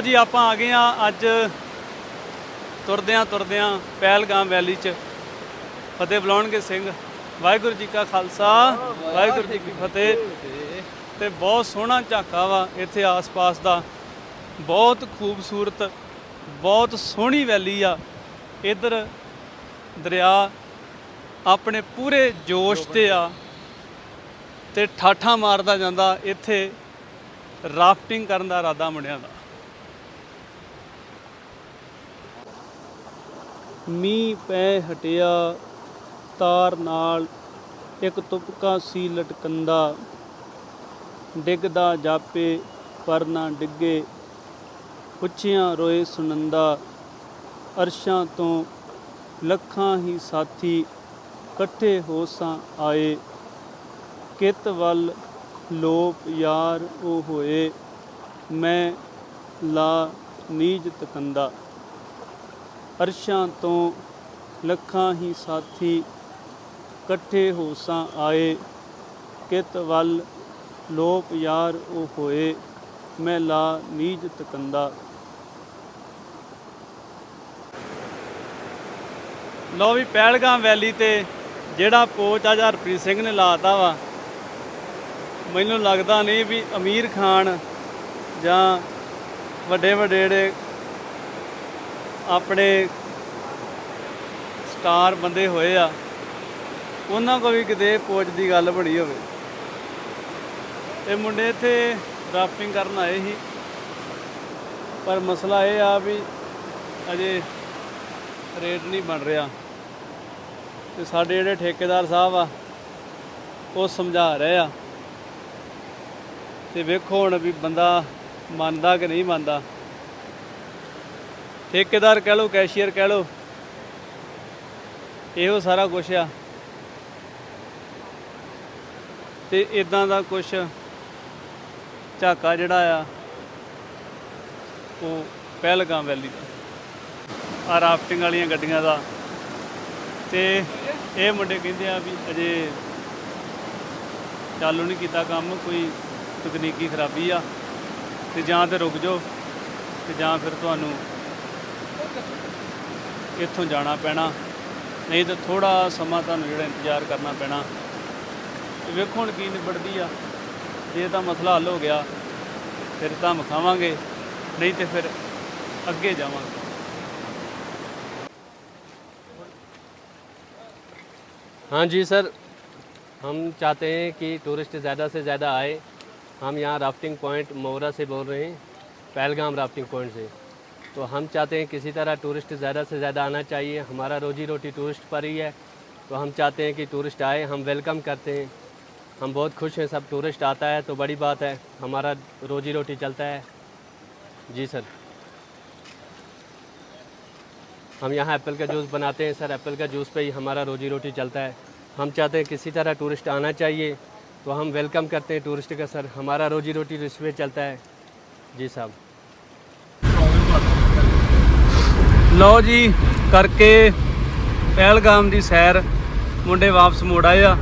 ਜੀ, ਆਪਾਂ ਆ ਗਏ ਆ ਅੱਜ ਤੁਰਦਿਆਂ ਤੁਰਦਿਆਂ ਪਹਿਲਗਾਮ ਵੈਲੀ ਚ। ਫਤਿਹ ਬੁਲਾਉਣਗੇ ਸਿੰਘ। ਵਾਹਿਗੁਰੂ ਜੀ ਕਾ ਖਾਲਸਾ, ਵਾਹਿਗੁਰੂ ਜੀ ਕੀ ਫਤਿਹ। ਤੇ ਬਹੁਤ ਸੋਹਣਾ ਝਾਕਾ ਵਾ ਇੱਥੇ ਆਸ-ਪਾਸ ਦਾ। ਬਹੁਤ ਖੂਬਸੂਰਤ, ਬਹੁਤ ਸੋਹਣੀ ਵੈਲੀ ਆ। ਇਧਰ ਦਰਿਆ ਆਪਣੇ ਪੂਰੇ ਜੋਸ਼ ਤੇ ਆ ਤੇ ਠਾਠਾਂ ਮਾਰਦਾ ਜਾਂਦਾ। ਇੱਥੇ ਰਾਫਟਿੰਗ ਕਰਨ ਦਾ ਇਰਾਦਾ ਮੁੰਡਿਆਂ ਦਾ। ਮੀਂਹ ਪੈ ਹਟਿਆ, ਤਾਰ ਨਾਲ ਇੱਕ ਤੁਪਕਾ ਸੀ ਲਟਕੰਦਾ। ਡਿੱਗਦਾ ਜਾਪੇ, ਪਰ ਨਾ ਡਿੱਗੇ। ਪੁੱਛਿਆਂ ਰੋਏ ਸੁਨੰਦਾ, ਅਰਸ਼ਾਂ ਤੋਂ ਲੱਖਾਂ ਹੀ ਸਾਥੀ ਇਕੱਠੇ ਹੋ ਸਾਂ ਆਏ। ਕਿਤ ਵੱਲ ਲੋਪ ਯਾਰ ਉਹ ਹੋਏ, ਮੈਂ ਲਾ ਨੀਜ ਤਕੰਦਾ। ਅਰਸ਼ਾਂ ਤੋਂ ਲੱਖਾਂ ਹੀ ਸਾਥੀ ਇਕੱਠੇ ਹੋਸਾਂ ਆਏ। ਕਿਤ ਵੱਲ ਲੋਪ ਯਾਰ ਉਹ ਹੋਏ, ਮੈਂ ਲਾ ਨੀਜ ਤਕੰਦਾ। ਲੋ ਵੀ ਪਹਿਲਗਾਮ ਵੈਲੀ ਤੇ ਜਿਹੜਾ ਪੋਚ ਆ ਹਰਪ੍ਰੀਤ ਸਿੰਘ ਨੇ ਲਾਤਾ ਵਾ। ਮੈਨੂੰ ਲੱਗਦਾ ਨਹੀਂ ਵੀ ਅਮੀਰ ਖਾਨ ਜਾਂ ਵੱਡੇ ਵੱਡੇ ਜਿਹੜੇ ਆਪਣੇ ਸਟਾਰ ਬੰਦੇ ਹੋਏ ਆ, ਉਹਨਾਂ ਕੋ ਵੀ ਕਿਤੇ ਪੋਚ ਦੀ ਗੱਲ ਬਣੀ ਹੋਵੇ। ਇਹ ਮੁੰਡੇ ਇੱਥੇ ਰਾਫਟਿੰਗ ਕਰਨ ਆਏ ਸੀ। ਪਰ ਮਸਲਾ ਇਹ ਆ ਵੀ ਅਜੇ ਰੇਟ ਨਹੀਂ ਬਣ ਰਿਹਾ। ਤੇ ਸਾਡੇ ਜਿਹੜੇ ਠੇਕੇਦਾਰ ਸਾਹਿਬ ਆ, ਉਹ ਸਮਝਾ ਰਹੇ ਆ। ਤੇ ਵੇਖੋ ਹੁਣ ਵੀ ਬੰਦਾ ਮੰਨਦਾ ਕਿ ਨਹੀਂ ਮੰਨਦਾ। ਠੇਕੇਦਾਰ ਕਹਿ ਲਓ ਕੈਸ਼ੀਅਰ ਕਹਿ ਲਓ, ਇਹੋ ਸਾਰਾ ਕੁਝ ਆ। ਤੇ ਇਦਾਂ ਦਾ ਕੁਝ ਝਾਕਾ ਜਿਹੜਾ ਆ, ਉਹ ਪਹਿਲਗਾਮ ਵੈਲੀ ਦਾ, ਆ ਰਾਫਟਿੰਗ ਵਾਲੀਆਂ ਗੱਡੀਆਂ ਦਾ। ਤੇ ਇਹ ਮੁੰਡੇ ਕਹਿੰਦੇ ਆ ਵੀ ਅਜੇ ਚਾਲੂ ਨਹੀਂ ਕੀਤਾ ਕੰਮ, ਕੋਈ ਤਕਨੀਕੀ ਖਰਾਬੀ ਆ, ਤੇ ਜਾਂ ਤੇ ਰੁਕ ਜਾਓ, ਤੇ ਜਾਂ ਫਿਰ ਤੁਹਾਨੂੰ ਇੱਥੋਂ ਜਾਣਾ ਪੈਣਾ ਨਹੀਂ ਤਾਂ ਥੋੜਾ ਸਮਾਂ ਤੁਹਾਨੂੰ ਜਿਹੜਾ ਇੰਤਜ਼ਾਰ ਕਰਨਾ ਪੈਣਾ ਤੇ ਵੇਖੋ ਹੁਣ ਕੀ ਨਿਬੜਦੀ ਆ ਜੇ ਤਾਂ ਮਸਲਾ ਹੱਲ ਹੋ ਗਿਆ ਫਿਰ ਤਾਂ ਮਖਾਵਾਂਗੇ ਨਹੀਂ ਤੇ ਫਿਰ ਅੱਗੇ ਜਾਵਾਂਗੇ हाँ जी सर हम चाहते हैं कि टूरिस्ट ज़्यादा से ज़्यादा आए हम यहाँ राफ्टिंग पॉइंट मोरा से बोल रहे हैं पहलगाम राफ्टिंग पॉइंट से तो हम चाहते हैं किसी तरह टूरिस्ट ज़्यादा से ज़्यादा आना चाहिए। हमारा रोजी रोटी टूरिस्ट पर ही है। तो हम चाहते हैं कि टूरिस्ट आए, हम वेलकम करते हैं। हम बहुत खुश हैं, सब टूरिस्ट आता है तो बड़ी बात है, हमारा रोजी रोटी चलता है। जी सर। हम यहाँ एप्पल का जूस बनाते हैं सर, एप्पल का जूस पे ही हमारा रोजी रोटी चलता है। हम चाहते हैं किसी तरह टूरिस्ट आना चाहिए तो हम वेलकम करते हैं टूरिस्ट का सर। हमारा रोजी रोटी पे चलता है। जी साहब। ਲਓ ਜੀ ਕਰਕੇ ਪਹਿਲਗਾਮ ਦੀ ਸੈਰ ਮੁੰਡੇ ਵਾਪਸ ਮੋੜ ਆਏ ਆ।